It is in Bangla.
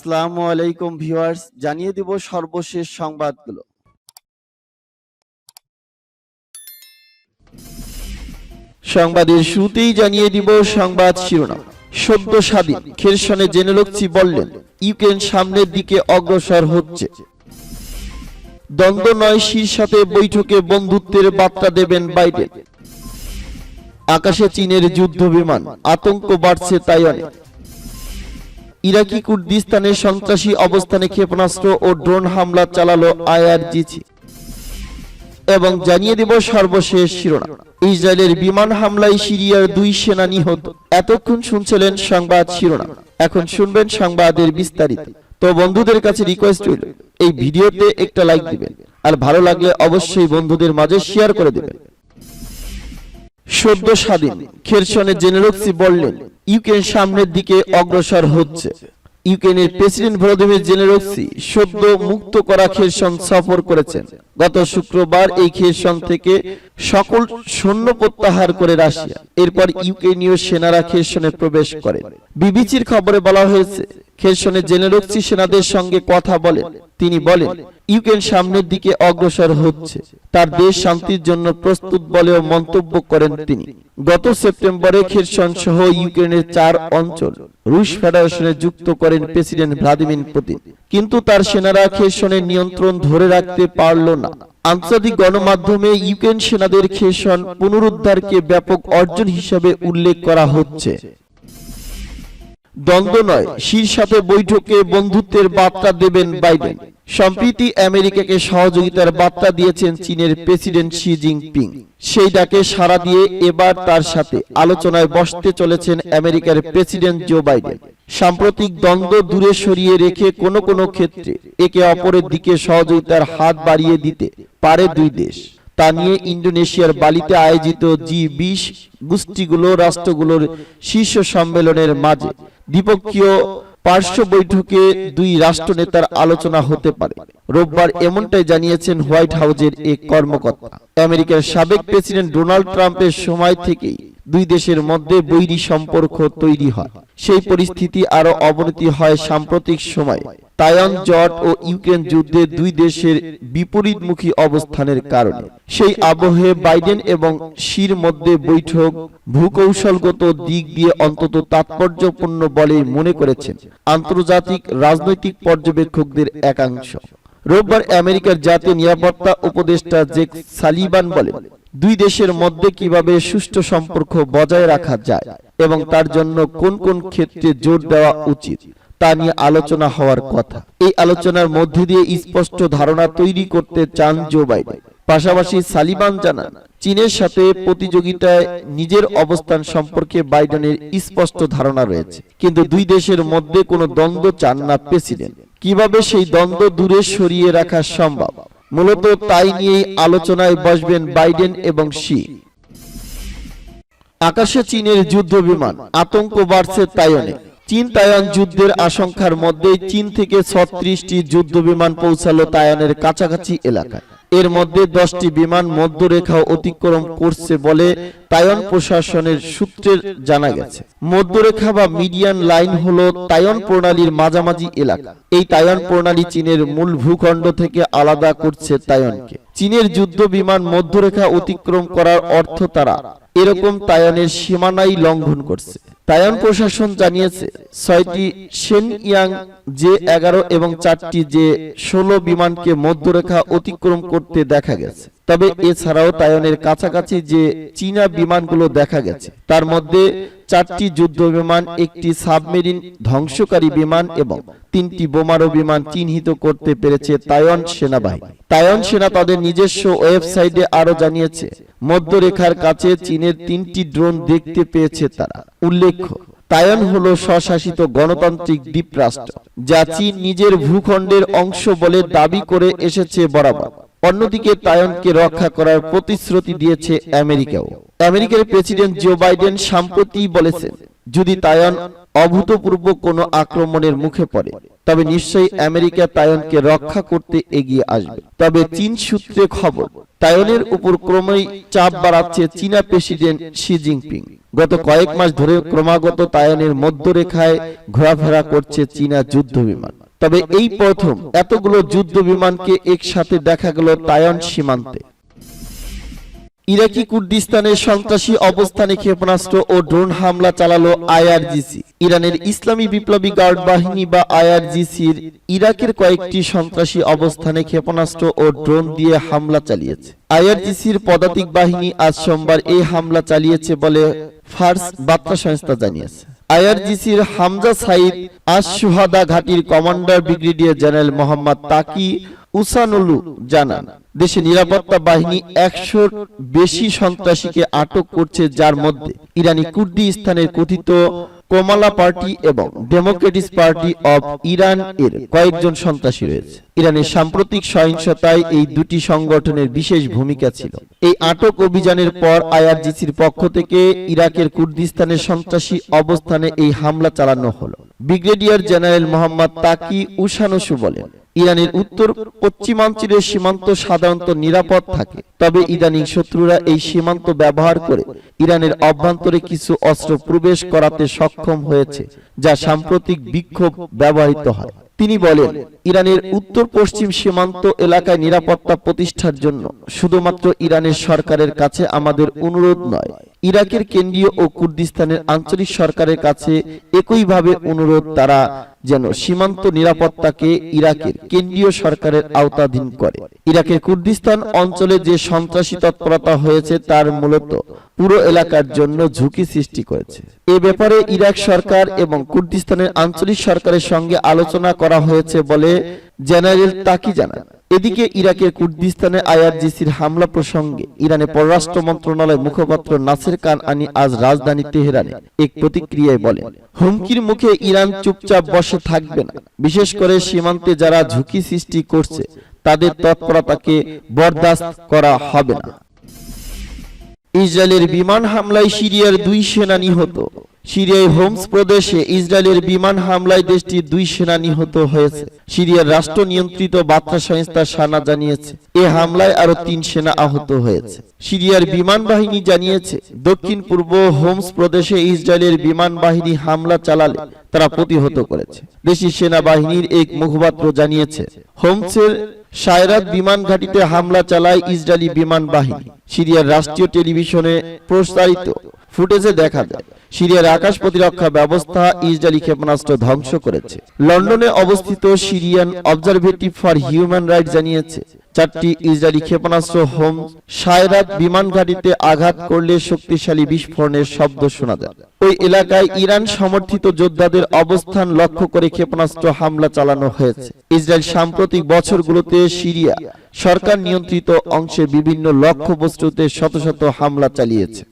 আসসালামু আলাইকুম ভিউয়ার্স, জানিয়ে দিব সর্বশেষ সংবাদগুলো। সংবাদের শুরুতেই জানিয়ে দিব সংবাদ শিরোনাম। সদ্য স্বাধীন খেরসনে জেনেলক্সি বললেন, ইউক্রেন সামনের দিকে অগ্রসর হচ্ছে। দ্বন্দ্ব নয় শীর্ষাতে বৈঠকে বন্ধুত্বের বার্তা দেবেন বাইডেন। আকাশে চীনের যুদ্ধ বিমান আতঙ্ক বাড়ছে তাইওয়ানে। ইরাকি কুর্দিস্তানের সন্ত্রাসী অবস্থানে ক্ষেপণাস্ত্র ও ড্রোন হামলা চালালো আইআরজিসি। এবং জানিয়ে দেব সর্বশেষ শিরোনাম। ইসরায়েলের বিমান হামলায় সিরিয়ার দুই সেনা নিহত। এতক্ষণ শুনছিলেন সংবাদ শিরোনাম। এখন শুনবেন সংবাদের বিস্তারিত। তো বন্ধুদের কাছে রিকোয়েস্ট রইল, এই ভিডিওতে একটা লাইক দিবেন। আর ভালো লাগলে অবশ্যই বন্ধুদের মাঝে শেয়ার করে দিবেন। সদ্য স্বাধীন। খেরসনে জেনেরক্সি বললেন, ইউক্রেন সামনের দিকে অগ্রসর হচ্ছে। ইউক্রেনের প্রেসিডেন্ট ভলোদিমির জেনেরক্সি সদ্য মুক্ত করা খেরসন সফর করেছেন। গত শুক্রবার এই খেরসন থেকে সকল সৈন্য প্রত্যাহার করে রাশিয়া। এরপর ইউক্রেনীয় সেনারা খেরসনে প্রবেশ করে। বিবিসির খবরে বলা হয়েছে খেরসনে জেনেরক্সি সেনাদের সঙ্গে কথা বলেন তিনি বলেন, ইউক্রেন সামনের দিকে অগ্রসর হচ্ছে। তার দেশ শান্তির জন্য প্রস্তুত বলেও মন্তব্য করেন তিনি। গত সেপ্টেম্বরে খেরসন সহ ইউক্রেনের চার অঞ্চল রুশ ফেডারেশনে যুক্ত করেন প্রেসিডেন্ট ভ্লাদিমির পুতিন। কিন্তু তার সেনারা খেরসনের নিয়ন্ত্রণ ধরে রাখতে পারল না। আন্তর্জাতিক গণমাধ্যমে ইউক্রেন সেনাদের খেরসন পুনরুদ্ধারকে ব্যাপক অর্জন হিসেবে উল্লেখ করা হচ্ছে। দ্বন্দ্ব নয় শীর্ষাতে বৈঠকে বন্ধুত্বের বার্তা দেবেন বাইডেন। সম্প্রীতি আমেরিকাকে সহযোগিতার বার্তা দিয়েছেন চীনের প্রেসিডেন্ট শি জিনপিং। সেই ডাকে সাড়া দিয়ে এবার তার সাথে আলোচনায় বসতে চলেছেন আমেরিকার প্রেসিডেন্ট জো বাইডেন। সাম্প্রতিক দ্বন্দ্ব দূরে সরিয়ে রেখে কোনো কোনো ক্ষেত্রে একে অপরের দিকে সহযোগিতার হাত বাড়িয়ে দিতে পারে দুই দেশ। তা নিয়ে ইন্দোনেশিয়ার বালিতে আয়োজিত জি বিশ গোষ্ঠীগুলো রাষ্ট্রগুলোর শীর্ষ সম্মেলনের মাঝে দ্বিপক্ষীয় পার্শ্ব বৈঠকে দুই রাষ্ট্রনেতার আলোচনা হতে পারে। রোববার এমনটাই জানিয়েছেন হোয়াইট হাউজের এক কর্মকর্তা। আমেরিকার সাবেক প্রেসিডেন্ট ডোনাল্ড ট্রাম্পের সময় থেকেই দুই দেশের মধ্যে বৈরী সম্পর্ক তৈরি হয়। সেই পরিস্থিতি আরও অবনতি হয় সাম্প্রতিক সময়। তাইওয়ান জট ও ইউক্রেন যুদ্ধে দুই দেশের বিপরীতমুখী অবস্থানের কারণে। সেই আবহে বাইডেন এবং শির মধ্যে বৈঠক ভূকৌশলগত দিক দিয়ে অন্তত তাৎপর্যপূর্ণ বলে মনে করেছেন আন্তর্জাতিক রাজনৈতিক পর্যবেক্ষকদের একাংশ। রোববার আমেরিকার জাতীয় নিরাপত্তা উপদেষ্টা জেক সালিবান বলেন দুই দেশের মধ্যে কীভাবে সুষ্ঠু সম্পর্ক বজায় রাখা যায় এবং তার জন্য কোন কোন ক্ষেত্রে জোর দেওয়া উচিত, তা নিয়ে আলোচনা হওয়ার কথা। এই আলোচনার মধ্যে দিয়ে স্পষ্ট ধারণা তৈরি করতে চান জো বাইডেন। পাশাপাশি সালিবান জানান, চীনের সাথে প্রতিযোগিতায় নিজের অবস্থান সম্পর্কে বাইডেনের স্পষ্ট ধারণা রয়েছে। কিন্তু দুই দেশের মধ্যে কোনো দ্বন্দ্ব চান না প্রেসিডেন্ট। কীভাবে সেই দ্বন্দ্ব দূরে সরিয়ে রাখা সম্ভব? মূলত তাই নিয়েই আলোচনায় বসবেন বাইডেন এবং শি। আকাশে চীনের যুদ্ধ বিমান, আতঙ্ক বাড়ছে তাইওয়ানে। চীন তাইওয়ান যুদ্ধের আশঙ্কার মধ্যেই চীন থেকে ছত্রিশটি যুদ্ধ বিমান পৌঁছালো তাইওয়ানের কাছাকাছি এলাকায়। এর মধ্যে দশটি বিমান মধ্যরেখা অতিক্রম করছে বলে তাইওয়ান প্রশাসনের সূত্রে জানা গেছে। মধ্যরেখা বা মিডিয়ান লাইন হল তাইওয়ান প্রণালীর মাঝামাঝি এলাকা। এই তাইওয়ান প্রণালী চীনের মূল ভূখণ্ড থেকে আলাদা করছে তায়নকে চীনের যুদ্ধ বিমান মধ্যরেখা অতিক্রম করার অর্থ তারা এরকম তাইওয়ানের সীমানাই লঙ্ঘন করছে। তাইওয়ান প্রশাসন জানিয়েছে, ছয়টি সেন ইয়াং যে এগারো এবং চারটি যে ষোলো বিমানকে মধ্যরেখা অতিক্রম করতে দেখা গেছে। তবে এছাড়াও তাইওয়ানের কাছাকাছি যে চীনা বিমানগুলো দেখা গেছে তার মধ্যে চারটি যুদ্ধ বিমান একটি সাবমেরিন ধ্বংসকারী বিমান এবং তিনটি বোমারু বিমান চিহ্নিত করতে পেরেছে তাইওয়ান সেনাবাহিনী। তাইওয়ান সেনা তাদের নিজস্ব ওয়েবসাইটে আরও জানিয়েছে মধ্যরেখার কাছে চীনের তিনটি ড্রোন দেখতে পেয়েছে তারা। উল্লেখ্য তায়ন হল স্বশাসিত গণতান্ত্রিক দ্বীপরাষ্ট্র যা চীন নিজের ভূখণ্ডের অংশ বলে দাবি করে এসেছে বরাবর অন্যদিকে তাইওয়ানকে রক্ষা করার প্রতিশ্রুতি দিয়েছে আমেরিকাও। আমেরিকার প্রেসিডেন্ট জো বাইডেন সম্প্রতি বলেছেন, যদি তাইওয়ান অভূতপূর্ব কোনো আক্রমণের মুখে পড়ে, তবে নিশ্চয়ই আমেরিকা তাইওয়ানকে রক্ষা করতে এগিয়ে আসবে। তবে চীন সূত্রে খবর তায়নের উপর ক্রমেই চাপ বাড়াচ্ছে চীনা প্রেসিডেন্ট শি জিনপিং। গত কয়েক মাস ধরে ক্রমাগত তায়নের মধ্যরেখায় ঘোরাফেরা করছে চীনা যুদ্ধ বিমান। তবে এই প্রথম এতগুলো যুদ্ধ বিমানকে একসাথে দেখা গেল তাইওয়ান সীমান্তে। ইরাকি কুর্দিস্তানের সন্ত্রাসী অবস্থানে ক্ষেপণাস্ত্র ও ড্রোন হামলা চালালো আইআরজিসি। ইরানের ইসলামী বিপ্লবী গার্ড বাহিনী বা আইআরজিসির ইরাকের কয়েকটি সন্ত্রাসী অবস্থানে ক্ষেপণাস্ত্র ও ড্রোন দিয়ে হামলা চালিয়েছে। আইআরজিসির পদাতিক বাহিনী আজ সোমবার এই হামলা চালিয়েছে বলে ফার্স বার্তা সংস্থা জানিয়েছে। আইআরজিসির Hamza Saeed আশুহাদা ঘাটির commander brigadier general Mohammad Taqi Osanloo জানান, দেশে নিরাপত্তা বাহিনী একশো বেশি সন্ত্রাসীকে আটক করছে, যার মধ্যে ইরানি কুর্দি স্থানের কথিত কোমালা পার্টি এবং ডেমোক্রেটিক পার্টি অব ইরান এর কয়েকজন সন্ত্রাসী রয়েছে। ইরানের সাম্প্রতিক সহিংসতায় এই দুটি সংগঠনের বিশেষ ভূমিকা ছিল। এই আটক অভিযানের পর আইআরজিসির পক্ষ থেকে ইরাকের কুর্দিস্তানের সন্ত্রাসী অবস্থানে এই হামলা চালানো হলো। Brigadier general Mohammad Taqi Osanloo বলেন, ইরানের উত্তর পশ্চিমাঞ্চলের সীমান্ত সাধারণত নিরাপদ থাকে, তবে ইদানিং শত্রুরা এই সীমান্ত ব্যবহার করে ইরানের অভ্যন্তরে কিছু অস্ত্র প্রবেশ করাতে সক্ষম হয়েছে যা সাম্প্রতিক বিক্ষোভ ব্যবহৃত হয়। তিনি বলেন ইরানের উত্তর পশ্চিম সীমান্ত এলাকায় নিরাপত্তা প্রতিষ্ঠার জন্য শুধুমাত্র ইরানের সরকারের কাছে আমাদের অনুরোধ নয়। ইরাকের কেন্দ্রীয় ও কুর্দিস্তানের আঞ্চলিক সরকারের কাছে একইভাবে অনুরোধ তারা যেন সীমান্ত নিরাপত্তাকে ইরাকের কেন্দ্রীয় সরকারের আওতাধীন করে। ইরাকের কুর্দিস্তান অঞ্চলে যে সন্ত্রাসী তৎপরতা হয়েছে তার মূলত পুরো এলাকার জন্য ঝুঁকি সৃষ্টি করেছে। এ ব্যাপারে ইরাক সরকার এবং কুর্দিস্তানের আঞ্চলিক সরকারের সঙ্গে আলোচনা করা হয়েছে বলে জেনারেল তাকি জানান। এদিকে ইরাকের কুর্দিস্তানে আইআরজিসির হামলা প্রসঙ্গে ইরানের পররাষ্ট্র মন্ত্রণালয়ের মুখপাত্র নাসের কান আনি আজ রাজধানী তেহরানে এক প্রতিক্রিয়ায় বলেন, হুমকির মুখে ইরান চুপচাপ বসে থাকবে না। বিশেষ করে সীমান্তে যারা ঝুঁকি সৃষ্টি করছে, তাদের তৎপরতাকে বরদাস্ত করা হবে না। ইসরায়েলের বিমান হামলায় সিরিয়ার দুই সেনা নিহত। সিরিয়ায় হোমস প্রদেশে ইসরায়েলের বিমান হামলায় দেশটির দুই সেনা নিহত হয়েছে। সিরিয়ার রাষ্ট্র নিয়ন্ত্রিত বার্তা সংস্থা সানা জানিয়েছে, এ হামলায় আরও তিন সেনা আহত হয়েছে। সিরিয়ার বিমান বাহিনী জানিয়েছে, দক্ষিণ পূর্ব হোমস প্রদেশে ইসরায়েলের বিমান বাহিনী হামলা চালালে তারা প্রতিহত করেছে। দেশি সেনাবাহিনীর এক মুখপাত্র জানিয়েছে, হোমসের সায়রাত বিমান ঘাটিতে হামলা চালায় ইসরায়েলি বিমান বাহিনী। সিরিয়ার রাষ্ট্রীয় টেলিভিশনে প্রসারিত ফুটেজে দেখা যায়, সিরিয়ার আকাশ প্রতিরক্ষা ব্যবস্থা ইসরায়েলি ক্ষেপণাস্ত্র ধ্বংস করেছে। লন্ডনে অবস্থিত Syrian Observatory for Human Right জানিয়েছে, চারটি ইসরায়েলি ক্ষেপণাস্ত্র হোম সায়রাত বিমান ঘাঁটিতে আঘাত করলে শক্তিশালী বিস্ফোরণের শব্দ শোনা যায়। ওই এলাকায় ইরান সমর্থিত যোদ্ধাদের অবস্থান লক্ষ্য করে ক্ষেপণাস্ত্র হামলা চালানো হয়েছে। ইসরায়েল সাম্প্রতিক বছরগুলোতে সিরিয়া সরকার নিয়ন্ত্রিত অংশে বিভিন্ন লক্ষ্যবস্তুতে শত শত হামলা চালিয়েছে।